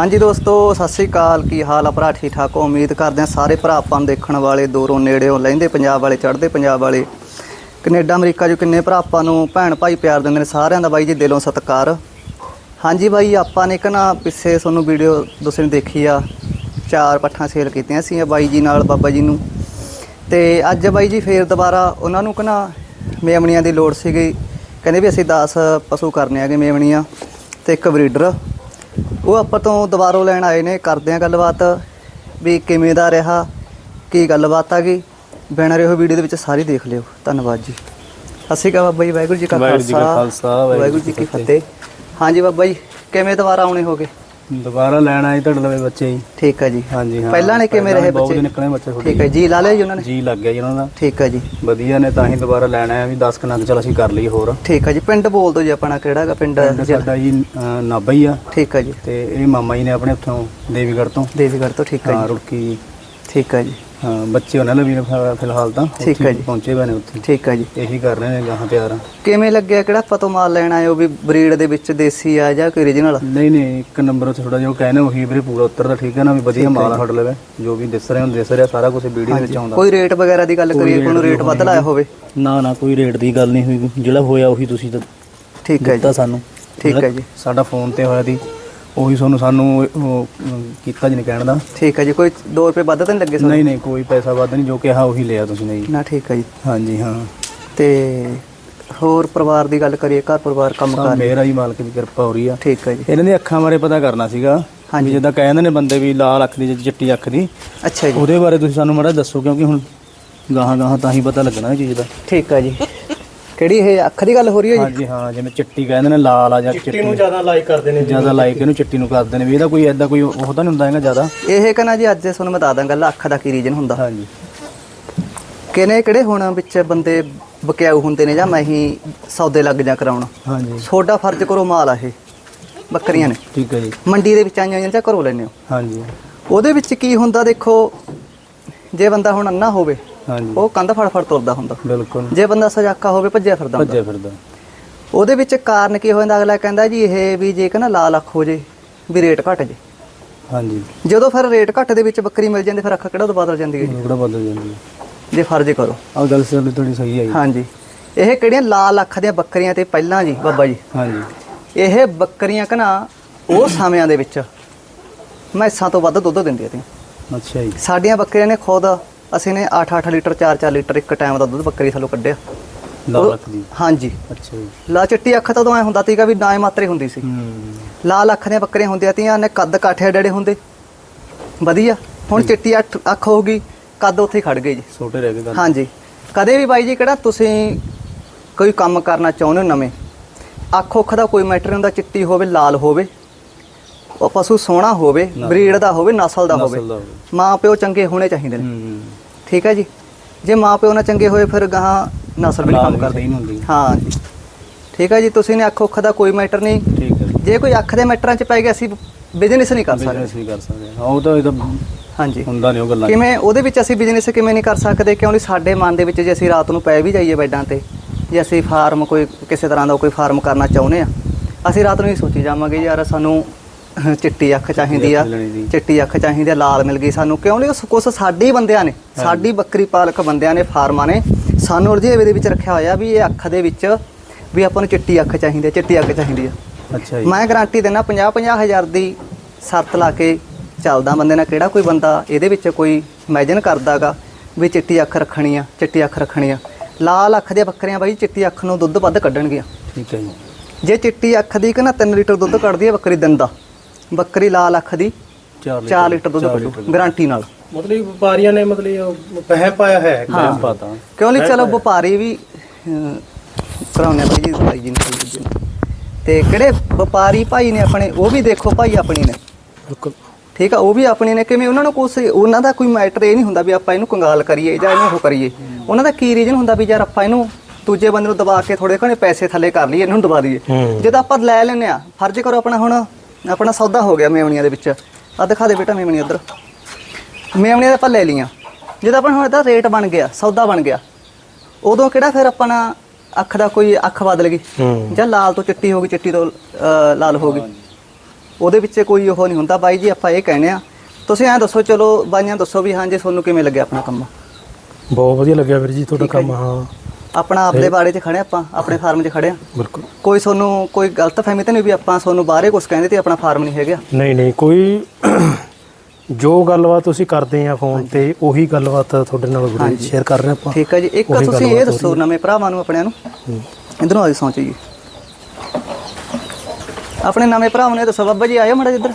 ਹਾਂਜੀ ਦੋਸਤੋ, ਸਤਿ ਸ੍ਰੀ ਅਕਾਲ। ਕੀ ਹਾਲ ਆ ਭਰਾ? ਠੀਕ ਠਾਕ ਹੋ? ਉਮੀਦ ਕਰਦੇ ਹਾਂ ਸਾਰੇ ਭਰਾ ਆਪਾਂ ਨੂੰ ਦੇਖਣ ਵਾਲੇ, ਦੂਰੋਂ ਨੇੜਿਓਂ ਲਹਿੰਦੇ ਪੰਜਾਬ ਵਾਲੇ, ਚੜ੍ਹਦੇ ਪੰਜਾਬ ਵਾਲੇ। ਕੈਨੇਡਾ, ਅਮਰੀਕਾ ਜੋ ਕਿੰਨੇ ਭਰਾ ਆਪਾਂ ਨੂੰ ਭੈਣ ਭਾਈ ਪਿਆਰ ਦਿੰਦੇ ਨੇ ਸਾਰਿਆਂ ਦਾ ਬਾਈ ਜੀ ਦਿਲੋਂ ਸਤਿਕਾਰ। ਹਾਂਜੀ ਬਾਈ, ਆਪਾਂ ਨੇ ਕਹਣਾ ਪਿੱਛੇ ਤੁਹਾਨੂੰ ਵੀਡੀਓ ਦੂਸਰੇ ਨੇ ਦੇਖੀ ਆ, ਚਾਰ ਪੱਠਾਂ ਸੇਲ ਕੀਤੀਆਂ ਸੀ ਬਾਈ ਜੀ ਨਾਲ, ਬਾਬਾ ਜੀ ਨੂੰ। ਤੇ ਅੱਜ ਬਾਈ ਜੀ ਫੇਰ ਦੁਬਾਰਾ ਉਹਨਾਂ ਨੂੰ ਕਹਣਾ ਮੇਮਣੀਆਂ ਦੀ ਲੋੜ ਸੀਗੀ। ਕਹਿੰਦੇ ਵੀ ਅਸੀਂ 10 ਪਸ਼ੂ ਕਰਨੇ ਹੈਗੇ ਮੇਮਣੀਆਂ ਤੇ ਇੱਕ ਬਰੀਡਰ। ਉਹ ਆਪਾਂ ਤੋਂ ਦੁਬਾਰੋਂ ਲੈਣ ਆਏ ਨੇ ਕਰਦੇ ਆ ਗੱਲਬਾਤ ਵੀ ਕਿਵੇਂ ਦਾ ਰਿਹਾ ਕੀ ਗੱਲਬਾਤ ਆ ਗਈ। ਬੈਨਰ ਰਹੋ ਵੀਡੀਓ ਦੇ ਵਿੱਚ ਸਾਰੀ ਦੇਖ ਲਿਓ। ਧੰਨਵਾਦ ਜੀ। ਸ਼੍ਰੀ ਅਕਾਲ ਬਾਬਾ ਜੀ ਵਾਹਿਗੁਰੂ ਜੀ ਕਾ ਵਾਹਿਗੁਰੂ ਜੀ ਕਾ ਖਾਲਸਾ, ਵਾਹਿਗੁਰੂ ਜੀ ਕੀ ਫਤਿਹ। ਹਾਂਜੀ ਬਾਬਾ ਜੀ ਕਿਵੇਂ ਦੁਬਾਰਾ ਆਉਣੇ ਹੋਗੇ? ਦੁਬਾਰਾ ਲੈਣ ਆਏ ਤੁਹਾਡੇ ਲਵੇ ਬੱਚੇ ਜੀ। ਠੀਕ ਹੈ ਜੀ। ਹਾਂਜੀ ਹਾਂ। ਪਹਿਲਾਂ ਨੇ ਕਿਵੇਂ ਰਹੇ ਬਹੁਤ ਬੱਚੇ? ਨਿਕਲੇ ਬੱਚੇ ਤੁਹਾਡੇ ਠੀਕ ਹੈ ਜੀ। ਲਾ ਲਿਆ ਜੀ ਉਹਨਾਂ ਨੇ? ਜੀ ਲੱਗ ਗਿਆ ਜੀ ਉਹਨਾਂ ਦਾ। ਠੀਕ ਹੈ ਜੀ। ਵਧੀਆ ਨੇ ਤਾਂ ਹੀ ਦੁਬਾਰਾ ਲੈਣ ਆਏ ਆ ਵੀ 10 ਕਨਾਕ ਚਲ ਅਸੀਂ ਕਰ ਲਈਏ ਹੋਰ। ਠੀਕ ਹੈ ਜੀ। ਪਿੰਡ ਬੋਲ ਦਿਓ ਜੀ ਆਪਣਾ ਕਿਹੜਾ ਹੈਗਾ ਪਿੰਡ? ਸਾਡਾ ਜੀ ਨਾਭਾ ਹੀ ਆ। ਠੀਕ ਹੈ ਜੀ। ਤੇ ਇਹ ਮਾਮਾ ਜੀ ਨੇ ਆਪਣੇ ਉੱਥੋਂ ਦੇਵੀਗੜ੍ਹ ਤੋਂ। ਦੇਵੀਗੜ੍ਹ ਤੋਂ ਠੀਕ ਹੈ ਹਾਂ ਜੀ। ਰੁੜਕੀ ਜੀ। ਠੀਕ ਹੈ ਜੀ। ਹਾਂ ਬੱਚੇ ਉਹਨਾਂ ਲਈ ਵੀ ਫਿਲਹਾਲ ਤਾਂ। ਠੀਕ ਉੱਥੇ ਹੈ ਜੀ। ਪਹੁੰਚੇ ਹੋਏ ਨੇ ਉੱਥੇ। ਠੀਕ ਹੈ ਜੀ। ਇਹੀ ਕਰ ਰਹੇ ਨੇ ਗਾਹਾਂ ਤਿਆਰ ਆ। ਕਿਵੇਂ ਲੱਗਿਆ ਕਿਹੜਾ ਪਤੋ ਮਾਲ ਲੈਣ ਹੋ ਵੀ ਬਰੀਡ ਦੇ ਵਿੱਚ ਦੇਸੀ ਆ ਜਾਂ ਕੋਈ origignal ਨਹੀਂ ਨਹੀਂ ਇੱਕ ਨੰਬਰ ਉੱਥੇ ਥੋੜਾ ਜਿਹਾ ਉਹ ਕਹਿੰਦੇ ਉਹੀ ਵੀਰੇ ਪੂਰਾ ਉੱਤਰਦਾ ਠੀਕ ਹੈ ਨਾ ਵੀ ਵਧੀਆ ਮਾਲ ਹੱਟ ਲਵੇ ਜੋ ਵੀ ਦਿਸ ਰਿਹਾ ਹੁਣ ਦਿਸ ਰਿਹਾ ਸਾਰਾ ਕੁਝ ਵੀਡੀਓ ਵਿੱਚ ਆਉਂਦਾ। ਕੋਈ ਰੇਟ ਵਗੈਰਾ ਦੀ ਗੱਲ ਕਰੀਏ ਕੋਈ ਰੇਟ ਵੱਧ ਲਾਇਆ ਹੋਵੇ। ਨਾ ਨਾ ਕੋਈ ਰੇਟ ਦੀ ਗੱਲ ਨਹੀਂ ਹੋਈ। ਜਿਹੜਾ ਹੋਇਆ ਉਹੀ ਤੁਸੀਂ ਠੀਕ ਹੈ ਜੀ। ਦਿੱਤਾ ਸਾਨੂੰ। ਠੀਕ ਹੈ ਜੀ। ਸਾਡਾ ਫੋਨ ਤੇ ਹੋਇਆ ਸੀ। ਉਹੀ ਤੁਹਾਨੂੰ ਸਾਨੂੰ ਉਹ, ਅਮ, ਕੀਤਾ ਜੀ ਨਹੀਂ ਕਹਿਣ ਦਾ। ਠੀਕ ਹੈ ਜੀ ਕੋਈ 2 ਰੁਪਏ ਵੱਧ ਤਾਂ ਨਹੀਂ ਲੱਗੇ ਨਹੀਂ ਨਹੀਂ ਕੋਈ ਪੈਸਾ ਵੱਧ ਨਹੀਂ ਜੋ ਕਿਹਾ ਉਹੀ ਲਿਆ ਤੁਸੀਂ ਨੇ ਜੀ। ਨਾ ਠੀਕ ਹੈ ਜੀ। ਹਾਂਜੀ ਹਾਂ। ਤੇ ਹੋਰ ਪਰਿਵਾਰ ਦੀ ਗੱਲ ਕਰੀਏ ਘਰ ਪਰਿਵਾਰ ਕੰਮ ਸਭ ਕਾਰ ਮੇਰਾ ਜੀ ਮਾਲਕ ਦੀ ਕਿਰਪਾ ਹੋ ਰਹੀ ਆ। ਠੀਕ ਹੈ ਜੀ। ਇਹਨਾਂ ਦੀ ਅੱਖਾਂ ਬਾਰੇ ਪਤਾ ਕਰਨਾ ਸੀਗਾ ਹਾਂਜੀ। ਜਿੱਦਾਂ ਕਹਿੰਦੇ ਨੇ ਬੰਦੇ ਵੀ ਲਾਲ ਅੱਖ ਦੀ ਜਾਂ ਚਿੱਟੀ ਅੱਖ ਦੀ। ਅੱਛਾ ਜੀ। ਉਹਦੇ ਬਾਰੇ ਤੁਸੀਂ ਸਾਨੂੰ ਮਾੜਾ ਦੱਸੋ ਕਿਉਂਕਿ ਹੁਣ ਗਾਹਾਂ ਗਾਹਾਂ ਤਾਂ ਹੀ ਪਤਾ ਲੱਗਣਾ ਇਹ ਚੀਜ਼ ਦਾ ਠੀਕ ਹੈ ਜੀ। ਕਿਹੜੀ ਇਹ ਅੱਖ ਦੀ ਗੱਲ ਹੋ ਰਹੀ ਹੈ ਜੀ? ਹਾਂਜੀ ਹਾਂ ਜਿਵੇਂ ਚਿੱਟੀ ਕਹਿੰਦੇ ਨੇ ਲਾਲ ਆ ਜਾਂ ਚਿੱਟੀ ਨੂੰ ਜ਼ਿਆਦਾ ਲਾਈਕ ਕਰਦੇ ਨੇ ਜ਼ਿਆਦਾ ਲਾਈਕ ਇਹਨੂੰ ਚਿੱਟੀ ਨੂੰ ਕਰਦੇ ਨੇ ਵੀ ਇਹਦਾ ਕੋਈ ਐਦਾਂ ਕੋਈ ਉਹ ਤਾਂ ਨਹੀਂ ਹੁੰਦਾ ਹੈਗਾ ਜ਼ਿਆਦਾ। ਇਹ ਕਹਿੰਦਾ ਜੀ ਅੱਜ ਤੁਹਾਨੂੰ ਮੈਂ ਦੱਸ ਦਾਂ ਗੱਲ ਅੱਖ ਦਾ ਕੀ ਰੀਜਨ ਹੁੰਦਾ। ਹਾਂਜੀ। ਕਿਨੇ ਕਿਹੜੇ ਹੁਣ ਵਿੱਚ ਬੰਦੇ ਬਕਿਆਊ ਹੁੰਦੇ ਨੇ ਜਾਂ ਮੈਂ ਹੀ ਸੌਦੇ ਲੱਗ ਜਾ ਕਰਾਉਣ? ਹਾਂਜੀ। ਛੋਡਾ ਫਰਜ਼ ਕਰੋ ਮਾਲ ਆ ਇਹ ਬੱਕਰੀਆਂ ਨੇ। ਠੀਕ ਹੈ ਜੀ। ਮੰਡੀ ਦੇ ਵਿੱਚ ਆਈਆਂ ਹੋਈਆਂ ਜਾਂ ਘਰੋਂ ਲੈਣੇ ਹੋ? ਹਾਂਜੀ। ਉਹਦੇ ਵਿੱਚ ਕੀ ਹੁੰਦਾ ਦੇਖੋ ਜੇ ਬੰਦਾ ਹੁਣ ਅੰਨਾ ਹੋਵੇ ਹਾਂਜੀ। ਉਹ ਕੰਧ ਫੜ ਫੜ ਤੁਰਦਾ ਹੁੰਦਾ। ਬਿਲਕੁਲ। ਜੇ ਬੰਦਾ ਸਜਾਕਾ ਹੋਵੇ ਭੱਜਿਆ ਫਿਰਦਾ ਹੁੰਦਾ। ਭੱਜਿਆ ਫਿਰਦਾ। ਉਹਦੇ ਵਿੱਚ ਕਾਰਨ ਕੀ ਹੋ ਜਾਂਦਾ ਅਗਲਾ ਕਹਿੰਦਾ ਜੀ ਇਹ ਵੀ ਜੇ ਕਹਿੰਦਾ ਲਾਲ ਅੱਖ ਹੋ ਜੇ ਵੀ ਰੇਟ ਘਟ ਜੇ। ਹਾਂਜੀ। ਜਦੋਂ ਫਿਰ ਰੇਟ ਘਟ ਦੇ ਵਿੱਚ ਬੱਕਰੀ ਮਿਲ ਜਾਂਦੀ ਫਿਰ ਅੱਖ ਕਿਹੜਾ ਤੋਂ ਬਦਲ ਜਾਂਦੀ ਹੈ ਜੀ? ਥੋੜਾ ਬਦਲ ਜਾਂਦੀ ਹੈ? ਜੇ ਫਰਜ਼ ਕਰੋ। ਆਹ ਗੱਲ ਸਾਡੀ ਥੋੜੀ ਸਹੀ ਜੀ ਹਾਂਜੀ। ਇਹ ਕਿਹੜੀਆਂ ਲਾਲ ਅੱਖ ਦੀਆਂ ਬੱਕਰੀਆਂ ਤੇ ਪਹਿਲਾਂ ਜੀ ਬਾਬਾ ਜੀ? ਹਾਂਜੀ। ਇਹ ਬੱਕਰੀਆਂ ਕਨਾ ਉਹ ਸਮਿਆਂ ਦੇ ਵਿੱਚ ਮੈਸਾਂ ਤੋਂ ਵੱਧ ਦੁੱਧ ਦਿੰਦੀਆਂ ਸੀ ਅੱਛਾ ਜੀ। ਸਾਡੀਆਂ ਬੱਕਰੀਆਂ ਨੇ ਖੁਦ ਅਸੀਂ ਨੇ 8-8 ਲੀਟਰ 4-4 ਲੀਟਰ ਇੱਕ ਟਾਈਮ ਦਾ ਦੁੱਧ ਬੱਕਰੀ ਥੱਲੋਂ ਕੱਢਿਆ। ਲਾਲ ਅੱਖ ਦੀ? ਹਾਂਜੀ। ਅੱਛਾ ਜੀ। ਲਾ ਚਿੱਟੀ ਅੱਖ ਤਾਂ ਉਦੋਂ ਐ ਹੁੰਦਾ ਸੀਗਾ ਵੀ ਨਾ ਹੀ ਮਾਤਰੇ ਹੁੰਦੀ ਸੀ। ਲਾਲ ਅੱਖ ਦੀਆਂ ਬੱਕਰੀਆਂ ਹੁੰਦੀਆਂ ਤੀਆਂ ਨੇ ਕੱਦ ਕਾਠੇ ਡੜੇ ਹੁੰਦੇ। ਵਧੀਆ। ਹੁਣ ਚਿੱਟੀ ਅੱਖ ਹੋ ਗਈ ਕੱਦ ਉੱਥੇ ਹੀ ਖੜ ਗਏ ਜੀ। ਛੋਟੇ ਰਹਿ ਗਏ ਹਾਂਜੀ। ਕਦੇ ਵੀ ਬਾਈ ਜੀ ਕਿਹੜਾ ਤੁਸੀਂ ਕੋਈ ਕੰਮ ਕਰਨਾ ਚਾਹੁੰਦੇ ਹੋ ਨਵੇਂ? ਅੱਖ ਉੱਖ ਦਾ ਕੋਈ ਮੈਟਰ ਹੁੰਦਾ ਚਿੱਟੀ ਹੋਵੇ ਲਾਲ ਹੋਵੇ। ਉਹ ਪਸ਼ੂ ਸੋਹਣਾ ਹੋਵੇ ਬਰੀਡ ਦਾ ਹੋਵੇ ਨਸਲ ਦਾ ਹੋਵੇ। ਮਾਂ ਪਿਓ ਚੰਗੇ ਹੋਣੇ ਚਾਹੀਦੇ ਨੇ। ਠੀਕ ਹੈ ਜੀ। ਜੇ ਮਾਂ ਪਿਓ ਨਾ ਚੰਗੇ ਹੋਏ ਫਿਰ ਗਾਹਾਂ ਨਸਲ ਵੀ ਨਹੀਂ ਕੰਮ ਕਰਦੀ। ਨਹੀਂ ਹੁੰਦੀ। ਹਾਂ ਜੀ। ਠੀਕ ਹੈ ਜੀ ਤੁਸੀਂ ਨੇ ਅੱਖ ਉੱਖ ਦਾ ਕੋਈ ਮੈਟਰ ਨਹੀਂ। ਠੀਕ ਹੈ ਜੇ। ਕੋਈ ਅੱਖ ਦੇ ਮੈਟਰਾਂ 'ਚ ਪੈ ਗਿਆ ਅਸੀਂ ਬਿਜ਼ਨਸ ਨਹੀਂ ਕਰ ਸਕਦੇ। ਬਿਜ਼ਨਸ ਵੀ ਕਰ ਸਕਦੇ। ਹਾਂ ਉਹ ਤਾਂ ਇਹ ਤਾਂ ਹਾਂਜੀ ਹੁੰਦਾ ਨਹੀਂ ਉਹ ਗੱਲਾਂ ਕਿਵੇਂ ਉਹਦੇ ਵਿੱਚ ਅਸੀਂ ਬਿਜ਼ਨਸ ਕਿਵੇਂ ਨਹੀਂ ਕਰ ਸਕਦੇ? ਕਿਉਂਕਿ ਸਾਡੇ ਮਨ ਦੇ ਵਿੱਚ ਜੇ ਅਸੀਂ ਰਾਤ ਨੂੰ ਪੈ ਵੀ ਜਾਈਏ ਬੈੱਡਾਂ ਤੇ ਜੇ ਅਸੀਂ ਫਾਰਮ ਕੋਈ ਕਿਸੇ ਤਰ੍ਹਾਂ ਦਾ ਕੋਈ ਫਾਰਮ ਕਰਨਾ ਚਾਹੁੰਦੇ ਆ ਅਸੀਂ ਰਾਤ ਨੂੰ ਹੀ ਸੋਚੀ ਜਾਵਾਂਗੇ ਯਾਰ ਸਾਨੂੰ ਚਿੱਟੀ ਅੱਖ ਚਾਹੀਦੀ ਆ। ਦੀ। ਚਿੱਟੀ ਅੱਖ ਚਾਹੀਦੀ ਆ ਲਾਲ ਮਿਲ ਗਈ ਸਾਨੂੰ। ਕਿਉਂ ਨਹੀਂ ਕੁਛ ਸਾਡੇ ਹੀ ਬੰਦਿਆਂ ਨੇ ਸਾਡੀ ਬੱਕਰੀ ਪਾਲਕ ਬੰਦਿਆਂ ਨੇ ਫਾਰਮਾਂ ਨੇ ਸਾਨੂੰ ਰਜੇਵੇ ਦੇ ਵਿੱਚ ਰੱਖਿਆ ਹੋਇਆ ਵੀ ਇਹ ਅੱਖ ਦੇ ਵਿੱਚ ਵੀ ਆਪਾਂ ਨੂੰ ਚਿੱਟੀ ਅੱਖ ਚਾਹੀਦੀ ਆ ਚਿੱਟੀ ਅੱਖ ਚਾਹੀਦੀ ਆ। ਅੱਛਾ ਜੀ। ਮੈਂ ਗਾਰੰਟੀ ਦਿੰਦਾ 50 50 ਹਜ਼ਾਰ ਦੀ ਸ਼ਰਤ ਲਾ ਕੇ ਚੱਲਦਾ ਬੰਦੇ ਨਾਲ। ਕਿਹੜਾ ਕੋਈ ਬੰਦਾ ਇਹਦੇ ਵਿੱਚ ਕੋਈ ਇਮੇਜਿਨ ਕਰਦਾਗਾ ਵੀ ਚਿੱਟੀ ਅੱਖ ਰੱਖਣੀ ਆ ਚਿੱਟੀ ਅੱਖ ਰੱਖਣੀ ਆ। ਲਾਲ ਅੱਖ ਦੀਆਂ ਬੱਕਰੀਆਂ ਬਾਈ ਚਿੱਟੀ ਅੱਖ ਨੂੰ ਦੁੱਧ ਵੱਧ ਕੱਢਣਗੀਆਂ। ਠੀਕ ਹੈ ਜੀ। ਜੇ ਚਿੱਟੀ ਅੱਖ ਦੀ ਕਿ ਨਾ 3 ਲੀਟਰ ਦੁੱਧ ਕੱਢਦੀ ਹੈ ਬੱਕਰੀ ਦਿਨ ਦਾ ਬੱਕਰੀ ਲਾਲ ਅੱਖ ਦੀ 4 4 ਲੀਟਰ ਦੁੱਧ ਕੱਢੂ ਗਾਰੰਟੀ ਨਾਲ। ਮਤਲਬ ਵਪਾਰੀਆਂ ਨੇ ਮਤਲਬ ਪਹਿ ਪਾਇਆ ਹੈ। ਹਾਂ। ਪਤਾ। ਕਿਉਂ ਨਹੀਂ? ਚਲੋ ਵਪਾਰੀ ਵੀ ਆ ਭਾਈ ਜੀ ਭਾਈ ਜੀ ਨੂੰ ਜੀ। ਤੇ ਕਿਹੜੇ ਵਪਾਰੀ ਭਾਈ ਨੇ ਆਪਣੇ ਉਹ ਵੀ ਦੇਖੋ ਭਾਈ ਆਪਣੀ ਨੇ। ਬਿਲਕੁਲ। ਠੀਕ ਆ ਉਹ ਵੀ ਆਪਣੀ ਨੇ। ਕਿਵੇਂ ਉਹਨਾਂ ਨੂੰ ਕੁਛ ਉਹਨਾਂ ਦਾ ਕੋਈ ਮੈਟਰ ਇਹ ਨਹੀਂ ਹੁੰਦਾ ਵੀ ਆਪਾਂ ਇਹਨੂੰ ਕੰਗਾਲ ਕਰੀਏ ਜਾਂ ਇਹਨੂੰ ਉਹ ਕਰੀਏ। ਉਹਨਾਂ ਦਾ ਕੀ ਰੀਜਨ ਹੁੰਦਾ ਵੀ ਯਾਰ ਆਪਾਂ ਇਹਨੂੰ ਦੂਜੇ ਬੰਦੇ ਨੂੰ ਦਬਾ ਕੇ ਥੋੜੇ ਘਣੇ ਪੈਸੇ ਥੱਲੇ ਕਰ ਲਈਏ ਇਹਨੂੰ ਦਬਾ ਦਈਏ। ਹੂੰ। ਜਦੋਂ ਆਪਾਂ ਲੈ ਲੈਨੇ ਆ ਫਰਜ਼ ਕਰੋ ਆਪਣਾ ਹੁਣ ਆਪਣਾ ਸੌਦਾ ਹੋ ਗਿਆ ਮੇਵਣੀਆਂ ਦੇ ਵਿੱਚ। ਆ ਦਿਖਾ ਦੇ ਬੇਟਾ ਮੇਵਣੀ ਉਧਰ ਮੇਵਣੀਆਂ ਆਪਾਂ ਲੈ ਲਈਆਂ। ਜਦੋਂ ਆਪਣਾ ਹੁਣ ਇਹਦਾ ਰੇਟ ਬਣ ਗਿਆ ਸੌਦਾ ਬਣ ਗਿਆ। ਉਦੋਂ ਕਿਹੜਾ ਫਿਰ ਆਪਣਾ ਅੱਖ ਦਾ ਕੋਈ ਅੱਖ ਬਦਲ ਗਈ? ਜਾਂ ਲਾਲ ਤੋਂ ਚਿੱਟੀ ਹੋ ਗਈ ਚਿੱਟੀ ਤੋਂ ਲਾਲ ਹੋ ਗਈ। ਉਹਦੇ ਵਿੱਚ ਕੋਈ ਉਹ ਨਹੀਂ ਹੁੰਦਾ। ਬਾਈ ਜੀ ਆਪਾਂ ਇਹ ਕਹਿੰਦੇ ਆ ਤੁਸੀਂ ਐਂ ਦੱਸੋ ਚਲੋ ਬਾਈਆਂ ਦੱਸੋ ਵੀ ਹਾਂ ਜੀ ਤੁਹਾਨੂੰ ਕਿਵੇਂ ਲੱਗਿਆ ਆਪਣਾ ਕੰਮ? ਬਹੁਤ ਵਧੀਆ ਲੱਗਿਆ ਵੀਰ ਜੀ ਤੁਹਾਡਾ ਕੰਮ ਹਾਂ। ਆਪਣਾ ਆਪਦੇ ਬਾੜੇ 'ਚ ਖੜੇ ਆਪਾਂ ਆਪਣੇ ਫਾਰਮ 'ਚ ਖੜੇ ਆ ਬਿਲਕੁਲ। ਕੋਈ ਤੁਹਾਨੂੰ ਕੋਈ ਗਲਤ ਫਹਿਮੀ ਤਾਂ ਨਹੀਂ ਵੀ ਆਪਾਂ ਤੁਹਾਨੂੰ ਬਾਹਰੇ ਕੁਝ ਕਹਿੰਦੇ ਤੇ ਆਪਣਾ ਫਾਰਮ ਨਹੀਂ ਹੈਗਾ? ਨਹੀਂ ਨਹੀਂ ਕੋਈ ਜੋ ਗੱਲਬਾਤ ਤੁਸੀਂ ਕਰਦੇ ਆ ਫੋਨ ਤੇ ਉਹੀ ਗੱਲਬਾਤ ਤੁਹਾਡੇ ਨਾਲ ਵੀਡੀਓ ਸ਼ੇਅਰ ਕਰ ਰਹੇ ਆਪਾਂ। ਠੀਕ ਹੈ ਜੀ ਇੱਕ ਤੁਸੀਂ ਇਹ ਦੱਸੋ ਨਵੇਂ ਭਰਾਵਾਂ ਨੂੰ ਆਪਣਿਆਂ ਨੂੰ। ਇਧਰੋਂ ਆਈ ਸੌਂਚ ਜੀ ਆਪਣੇ ਨਵੇਂ ਭਰਾਵਾਂ ਨੂੰ ਦੱਸੋ ਬਾਬਾ ਜੀ ਆਇਓ ਮੜਾ ਇੱਧਰ।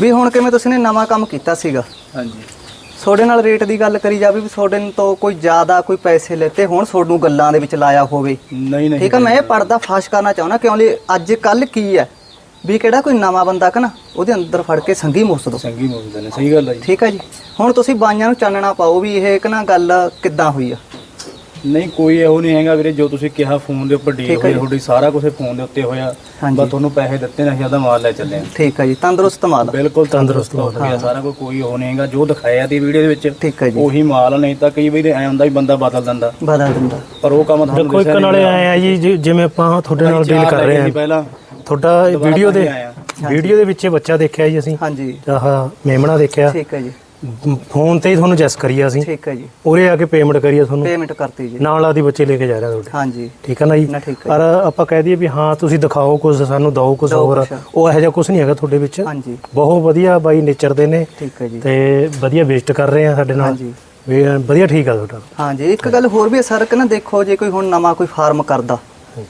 ਵੀ ਹੁਣ ਕਿਵੇਂ ਤੁਸੀਂ ਨੇ ਨਵਾਂ ਕੰਮ ਕੀਤਾ ਸੀਗਾ? ਹਾਂਜੀ। ਤੁਹਾਡੇ ਨਾਲ ਰੇਟ ਦੀ ਗੱਲ ਕਰੀ ਜਾਵੇ ਵੀ ਤੁਹਾਡੇ ਤੋਂ ਕੋਈ ਜ਼ਿਆਦਾ ਕੋਈ ਪੈਸੇ ਲੈਤੇ ਹੁਣ ਤੁਹਾਨੂੰ ਗੱਲਾਂ ਦੇ ਵਿੱਚ ਲਾਇਆ ਹੋਵੇ। ਨਹੀਂ ਨਹੀਂ ਠੀਕ ਹੈ ਮੈਂ ਇਹ ਪਰਦਾ ਫਾਸ਼ ਕਰਨਾ ਚਾਹੁੰਦਾ ਕਿਉਂ ਲਈ ਅੱਜ ਕੱਲ ਕੀ ਹੈ? ਵੀ ਕਿਹੜਾ ਕੋਈ ਨਵਾਂ ਬੰਦਾ ਕਿ ਨਾ ਉਹਦੇ ਅੰਦਰ ਫੜ ਕੇ ਸੰਗੀ ਮੁੱਸ ਦੋ। ਸੰਗੀ ਮੁੰਡੇ ਨੇ ਸਹੀ ਗੱਲ ਹੈ ਜੀ। ਠੀਕ ਹੈ ਜੀ। ਹੁਣ ਤੁਸੀਂ ਬਾਈਆਂ ਨੂੰ ਚਾਨਣਾ ਪਾਓ ਵੀ ਇਹ ਕਿ ਨਾ ਗੱਲ ਕਿੱਦਾਂ ਹੋਈ ਆ? ਨਹੀਂ ਕੋਈ ਇਹੋ ਨਹੀਂ ਹੈਗਾ ਵੀਰੇ ਜੋ ਤੁਸੀਂ ਕਿਹਾ ਫੋਨ ਦੇ ਉੱਪਰ ਡੀਲ ਠੀਕ ਹੈ ਹੋਈ ਜੀ। ਤੁਹਾਡੀ ਸਾਰਾ ਕੁਝ ਫੋਨ ਦੇ ਉੱਤੇ ਹੋਇਆ। ਹਾਂਜੀ। ਬਸ ਤੁਹਾਨੂੰ ਪੈਸੇ ਦਿੱਤੇ ਨੇ ਅਸੀਂ ਉਹਦਾ ਮਾਲ ਲੈ ਚੱਲੇ ਹਾਂ। ਠੀਕ ਹੈ ਜੀ ਤੰਦਰੁਸਤ ਮਾਲ। ਬਿਲਕੁਲ ਤੰਦਰੁਸਤ ਹੋ ਹਾਂ। ਗਿਆ ਸਾਰਾ ਕੋਈ ਕੋਈ ਉਹ ਨਹੀਂ ਹੈਗਾ ਜੋ ਦਿਖਾਇਆ ਦੀ ਵੀਡੀਓ ਦੇ ਵਿੱਚ ਠੀਕ ਹੈ ਜੀ। ਉਹੀ ਮਾਲ ਆ, ਨਹੀਂ ਤਾਂ ਕਈ ਵਾਰੀ ਐ ਹੁੰਦਾ ਵੀ ਬੰਦਾ ਬਦਲ ਦਿੰਦਾ। ਬਦਲ ਦਿੰਦਾ। ਪਰ ਉਹ ਕੰਮ ਤੁਹਾਨੂੰ ਦੇਖੋ ਇੱਕ ਦੱਸਿਆ ਨਾਲੇ ਨਹੀਂ ਆਏ ਆ ਜੀ ਜਿ- ਜਿਵੇਂ ਆਪਾਂ ਤੁਹਾਡੇ ਨਾਲ ਡੀਲ ਕਰ ਰਹੇ ਆ ਪਹਿਲਾਂ। ਤੁਹਾਡਾ ਵੀਡੀਓ ਦੇ। ਵੀਡੀਓ ਦੇ ਵਿੱਚ ਇਹ ਬੱਚਾ ਦੇਖਿਆ ਜੀ ਅਸੀਂ? ਹਾਂਜੀ। ਆਹ ਮੇਮਣਾ ਦੇਖਿਆ। ਠੀਕ ਹੈ ਜੀ। ਫੋਨ ਤੇ ਹੀ ਤੁਹਾਨੂੰ ਜੈਸ ਕਰੀਆ ਅਸੀਂ। ਠੀਕ ਹੈ ਜੀ। ਉਰੇ ਆ ਕੇ ਪੇਮੈਂਟ ਕਰੀਆ ਤੁਹਾਨੂੰ। ਪੇਮੈਂਟ ਕਰਤੀ ਜੀ। ਨਾਲ ਆਦੀ ਬੱਚੇ ਲੈ ਕੇ ਜਾ ਰਿਹਾ ਤੁਹਾਡੇ। ਹਾਂਜੀ। ਠੀਕ ਹੈ ਨਾ ਜੀ? ਨਾ ਠੀਕ ਹੈ। ਪਰ ਆਪਾਂ ਕਹਿ ਦਈਏ ਵੀ ਹਾਂ ਤੁਸੀਂ ਦਿਖਾਓ ਕੁਝ ਸਾਨੂੰ ਦਿਓ ਕੁਝ ਦਿਓ ਹੋਰ। ਕੁਛ। ਉਹ ਇਹੋ ਜਿਹਾ ਕੁਝ ਨਹੀਂ ਹੈਗਾ ਤੁਹਾਡੇ ਵਿੱਚ। ਹਾਂਜੀ। ਬਹੁਤ ਵਧੀਆ ਬਾਈ ਨੇਚਰ ਦੇ ਨੇ। ਠੀਕ ਹੈ ਜੀ। ਤੇ ਵਧੀਆ ਵੇਸਟ ਕਰ ਰਹੇ ਆ ਸਾਡੇ ਨਾਲ। ਹਾਂਜੀ। ਵੀ ਵਧੀਆ ਠੀਕ ਆ ਤੁਹਾਡਾ। ਹਾਂਜੀ। ਇੱਕ ਗੱਲ ਹੋਰ ਵੀ ਹੈ ਸਰ ਕਿ ਨਾ ਦੇਖੋ ਜੇ ਕੋਈ ਹੁਣ ਨਵਾਂ ਕੋਈ ਫਾਰਮ ਕਰਦਾ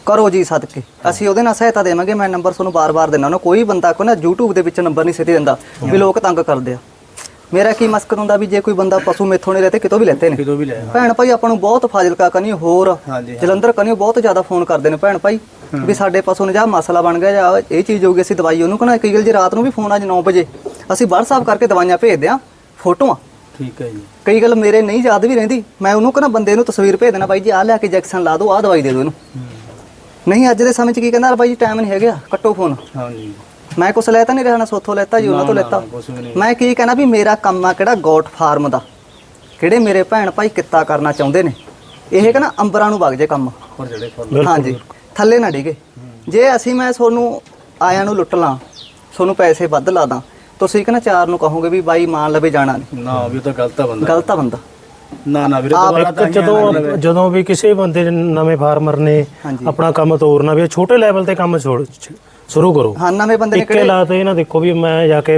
ਕਰੋ ਜੀ ਸਦਕੇ। ਅਸੀਂ ਉਹਦੇ ਨਾਲ ਸਹਾਇਤਾ ਦੇਵਾਂਗੇ। ਮੈਂ ਨੰਬਰ ਤੁਹਾਨੂੰ ਬਾਰ-ਬਾਰ ਦਿੰਦਾ ਨਾ ਕੋਈ ਬੰਦਾ ਕੋ ਨਾ YouTube ਦੇ ਵਿੱਚ ਨੰਬਰ ਨਹੀਂ ਸਿੱਧੇ ਦਿੰਦਾ ਵੀ ਲੋਕ ਤੰਗ ਕਰਦੇ ਆ। ਮੇਰਾ ਕੀ ਮਸਕਰ ਹੁੰਦਾ ਵੀ ਜੇ ਕੋਈ ਬੰਦਾ ਪਸ਼ੂ ਮੇਥੋਂ ਨਹੀਂ ਲੈਤੇ ਕਿਤੋਂ ਵੀ ਲੈਤੇ ਨੇ? ਕਿਤੋਂ ਵੀ ਲੈ ਭੈਣ ਭਾਈ ਆਪਾਂ ਨੂੰ ਬਹੁਤ ਫਾਜ਼ਿਲਕਾ ਕਨੀ ਹੋਰ ਹਾਂਜੀ ਜਲੰਧਰ ਕਨੀ ਬਹੁਤ ਜ਼ਿਆਦਾ ਫੋਨ ਕਰਦੇ ਨੇ ਭੈਣ ਭਾਈ ਵੀ ਸਾਡੇ ਪਸ਼ੂ ਨੇ ਜਾਂ ਮਸਲਾ ਬਣ ਗਿਆ ਜਾਂ ਇਹ ਚੀਜ਼ ਹੋ ਗਈ ਅਸੀਂ ਦਵਾਈ ਉਹਨੂੰ ਕਹਣਾ ਕਈ ਗੱਲ ਜੇ ਰਾਤ ਨੂੰ ਵੀ ਫੋਨ ਅੱਜ 9 ਵਜੇ ਅਸੀਂ WhatsApp ਕਰਕੇ ਦਵਾਈਆਂ ਭੇਜਦੇ ਆ ਫੋਟੋਆਂ। ਠੀਕ ਹੈ ਜੀ। ਕਈ ਗੱਲ ਮੇਰੇ ਨਹੀਂ ਯਾਦ ਵੀ ਰਹਿੰਦੀ ਮੈਂ ਉਹਨੂੰ ਕਹਿੰਦਾ ਬੰਦੇ ਨੂੰ ਤਸਵੀਰ ਭੇਜ ਦੇਣਾ ਬਾਈ ਜੀ ਆਹ ਲੈ ਕੇ ਜੈਕਸ਼ਨ ਲਾ ਦਿਓ ਆਹ ਦਵਾਈ ਦੇ ਦਿਓ ਇਹਨੂੰ। ਨਹੀਂ ਅੱਜ ਦੇ ਸਮੇਂ 'ਚ ਕੀ ਕਹਿੰਦਾ ਬਾਈ ਜੀ ਟਾਈਮ ਨਹੀਂ ਹੈਗਾ ਕੱਟੋ ਫੋਨ। ਹਾਂਜੀ। ਮੈਂ ਕੁਛ ਲੈਤਾ ਨਹੀਂ ਰਹਿਣਾ ਸੋਥੋਂ ਲੈਤਾ ਜੀ ਉਹਨਾਂ ਤੋਂ ਨਾ, ਲੈਤਾ। ਨਾ, ਕੁਛ ਵੀ ਨਹੀਂ। ਮੈਂ ਕੀ ਕਹਿਣਾ ਵੀ ਮੇਰਾ ਕੰਮ ਆ ਕਿਹੜਾ ਗੋਟ ਫਾਰਮ ਦਾ? ਕਿਹੜੇ ਮੇਰੇ ਭੈਣ ਭਾਈ ਕਿੱਤਾ ਕਰਨਾ ਚਾਹੁੰਦੇ ਨੇ? ਇਹ ਕਹਿੰਦਾ ਅੰਬਰਾਂ ਨੂੰ ਵਗ ਜੇ ਕੰਮ। ਹੋਰ ਜਿਹੜੇ ਫੁੱਲ। ਹਾਂਜੀ ਥੱਲੇ ਨਾ ਡਿਗੇ। ਜੇ ਅਸੀਂ ਮੈਂ ਤੁਹਾਨੂੰ ਆਇਆਂ ਨੂੰ ਲੁੱਟ ਲਾਂ ਤੁਹਾਨੂੰ ਪੈਸੇ ਵੱਧ ਲਾ ਦਾਂ ਤੁਸੀਂ ਕਹਿੰਦਾ ਚਾਰ ਨੂੰ ਕਹੋਗੇ ਵੀ ਬਾਈ ਮਾਨ ਲਵੇ ਜਾਣਾ ਨਹੀਂ ਨਾ ਵੀ ਉਹ ਤਾਂ ਗਲਤ ਆ ਬੰਦਾ। ਗਲਤ ਆ ਬੰਦਾ। ਨਾ ਨਾ ਵੀਰੇ ਦੁਬਾਰਾ ਤਾਂ ਇੱਕ ਜਦੋਂ ਜਦੋਂ ਵੀ ਕਿਸੇ ਬੰਦੇ ਨੇ ਨਵੇਂ ਫਾਰਮਰ ਨੇ ਹਾਂਜੀ। ਆਪਣਾ ਕੰਮ ਤੋਰਨਾ ਵੀ ਇਹ ਛੋਟੇ ਲੈਵਲ ਤੇ ਕੰਮ ਛੋੜ- ਛ- ਸ਼ੁਰੂ ਕਰੋ। ਹਾਂ ਨਵੇਂ ਬੰਦੇ ਨੇ ਇੱਕੇ ਲਾ ਤੇ ਇਹਨਾਂ ਦੇਖੋ ਵੀ ਮੈਂ ਜਾ ਕੇ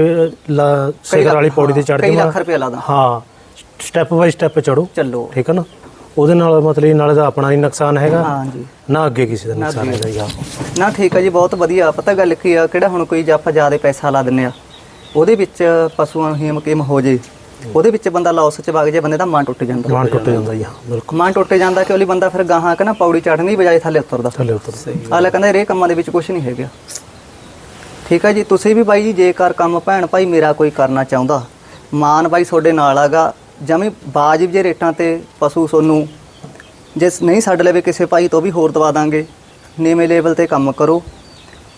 ਸਿਖਰ ਵਾਲੀ ਪੌੜੀ ਤੇ ਚੜ ਲੱਖ ਰੁਪਏ ਦਾਂ ਹਾਂ ਸਟੈਪ ਬਾਈ ਸਟੈਪ ਚੜੋ ਚੱਲੋ। ਠੀਕ ਹੈ ਨਾ? ਉਹਦੇ ਨਾਲ ਮਤਲਬ ਨਾਲੇ ਤਾਂ ਆਪਣਾ ਹੀ ਨੁਕਸਾਨ ਹੈਗਾ। ਹਾਂਜੀ। ਨਾ ਅੱਗੇ ਕਿਸੇ ਦਾ ਨੁਕਸਾਨ ਹੈਗਾ ਹਾਂ। ਨਾ ਠੀਕ ਹੈ ਜੀ ਬਹੁਤ ਵਧੀਆ। ਪਤਾ ਗੱਲ ਕੀ ਆ ਕਿਹੜਾ ਹੁਣ ਕੋਈ ਜੇ ਆਪਾਂ ਜ਼ਿਆਦਾ ਪੈਸਾ ਲਾ ਦਿੰਨੇ ਆ ਉਹਦੇ ਵਿੱਚ ਪਸ਼ੂਆਂ ਨੂੰ ਹੀਮ ਕੀਮ ਹੋ ਜੇ ਉਹਦੇ ਵਿੱਚ ਬੰਦਾ ਲਾਸ ਚ ਵਗ ਜੇ ਬੰਦੇ ਦਾ ਮਨ ਟੁੱਟ ਜਾਂਦਾ। ਮਾਨ ਟੁੱਟ ਜਾਂਦਾ ਜੀ ਬਿਲਕੁਲ। ਮਨ ਟੁੱਟ ਜਾਂਦਾ ਕਿ ਉਹਲੀ ਬੰਦਾ ਫਿਰ ਗਾਹਾਂ ਕਿ ਨਾ ਪੌੜੀ ਚੜ੍ਹਨ ਦੀ ਬਜਾਏ ਥੱਲੇ ਉਤਰਦਾ। ਥੱਲੇ ਉਤਰ ਹਾਲੇ ਕਹਿੰਦਾ ਇਹ ਕੰਮਾਂ ਦੇ ਵਿੱਚ ਕੁਝ ਨਹੀਂ ਹੈਗਾ। ਠੀਕ ਹੈ ਜੀ, ਤੁਸੀਂ ਵੀ ਬਾਈ ਜੀ, ਜੇਕਰ ਕੰਮ ਭੈਣ ਭਾਈ ਮੇਰਾ ਕੋਈ ਕਰਨਾ ਚਾਹੁੰਦਾ, ਮਾਨ ਬਾਈ ਤੁਹਾਡੇ ਨਾਲ ਆਗਾ, ਜਮੀ ਬਾਜਿਬ ਜੇ ਰੇਟਾਂ ਤੇ ਪਸ਼ੂ ਸੋਨੂੰ, ਜੇ ਨਹੀਂ ਛੱਡ ਲਵੇ ਕਿਸੇ ਭਾਈ ਤੋਂ ਵੀ ਹੋਰ ਦਵਾ ਦਾਂਗੇ, ਨੀਵੇਂ ਲੈਵਲ ਤੇ ਕੰਮ ਕਰੋ,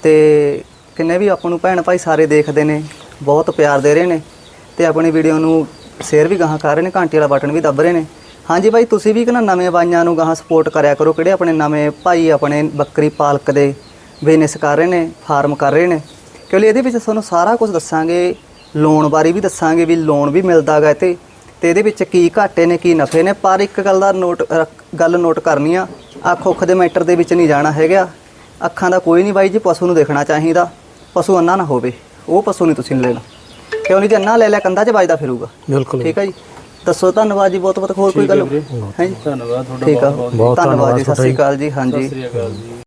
ਤੇ ਕਿੰਨੇ ਵੀ ਆਪਾਂ ਨੂੰ ਭੈਣ ਭਾਈ ਸਾਰੇ ਦੇਖਦੇ ਨੇ, ਬਹੁਤ ਪਿਆਰ ਦੇ ਰਹੇ ਨੇ, ਤੇ ਆਪਣੀ ਵੀਡੀਓ ਨੂੰ ਸ਼ੇਅਰ ਵੀ ਗਾਹਾਂ ਕਰ ਰਹੇ ਨੇ, ਘੰਟੀ ਵਾਲਾ ਬਟਨ ਵੀ ਦੱਬ ਰਹੇ ਨੇ। ਹਾਂਜੀ ਭਾਈ ਤੁਸੀਂ ਵੀ ਕਿ ਨਾ ਨਵੇਂ ਬਾਈਆਂ ਨੂੰ ਗਾਹਾਂ ਸਪੋਰਟ ਕਰਿਆ ਕਰੋ, ਕਿਹੜੇ ਆਪਣੇ ਨਵੇਂ ਭਾਈ, ਆਪਣੇ ਬੱਕਰੀ ਪਾਲਕ ਦੇ ਬਿਜ਼ਨਸ ਕਰ ਰਹੇ ਨੇ ਫਾਰਮ ਕਰ ਰਹੇ ਨੇ। ਕਿਉਂਕਿ ਇਹਦੇ ਵਿੱਚ ਤੁਹਾਨੂੰ ਸਾਰਾ ਕੁਝ ਦੱਸਾਂਗੇ ਲੋਨ ਬਾਰੇ ਵੀ ਦੱਸਾਂਗੇ ਵੀ ਲੋਨ ਵੀ ਮਿਲਦਾ ਗਾ ਤੇ ਤੇ ਇਹਦੇ ਵਿੱਚ ਕੀ ਘਾਟੇ ਨੇ ਕੀ ਨਫੇ ਨੇ ਪਰ ਇੱਕ ਗੱਲ ਦਾ ਨੋਟ ਗੱਲ ਨੋਟ ਕਰਨੀ ਆ ਅੱਖ ਉੱਖ ਦੇ ਮੈਟਰ ਦੇ ਵਿੱਚ ਨਹੀਂ ਜਾਣਾ ਹੈਗਾ। ਅੱਖਾਂ ਦਾ ਕੋਈ ਨਹੀਂ ਬਾਈ ਜੀ ਪਸ਼ੂ ਨੂੰ ਦੇਖਣਾ ਚਾਹੀਦਾ। ਪਸ਼ੂ ਅੰਨਾ ਨਾ ਹੋਵੇ ਉਹ ਪਸ਼ੂ ਨਹੀਂ ਤੁਸੀਂ ਲੈਣਾ ਕਿਉਂ ਨਹੀਂ ਜੇ ਅੰਨਾ ਲੈ ਲਿਆ ਕੰਧਾਂ 'ਚ ਵੱਜਦਾ ਫਿਰੂਗਾ। ਬਿਲਕੁਲ ਠੀਕ ਹੈ ਜੀ? ਦੱਸੋ ਧੰਨਵਾਦ ਜੀ ਬਹੁਤ ਬਹੁਤ ਹੋਰ ਕੋਈ ਗੱਲ? ਹੈ ਜੀ? ਧੰਨਵਾਦ ਤੁਹਾਡਾ ਠੀਕ ਆ। ਬਹੁਤ ਬਹੁਤ ਧੰਨਵਾਦ ਜੀ ਸਤਿ ਸ਼੍ਰੀ ਅਕਾਲ ਜੀ ਹਾਂਜੀ। ਸਤਿ ਸ੍ਰੀ ਅਕਾਲ ਜੀ।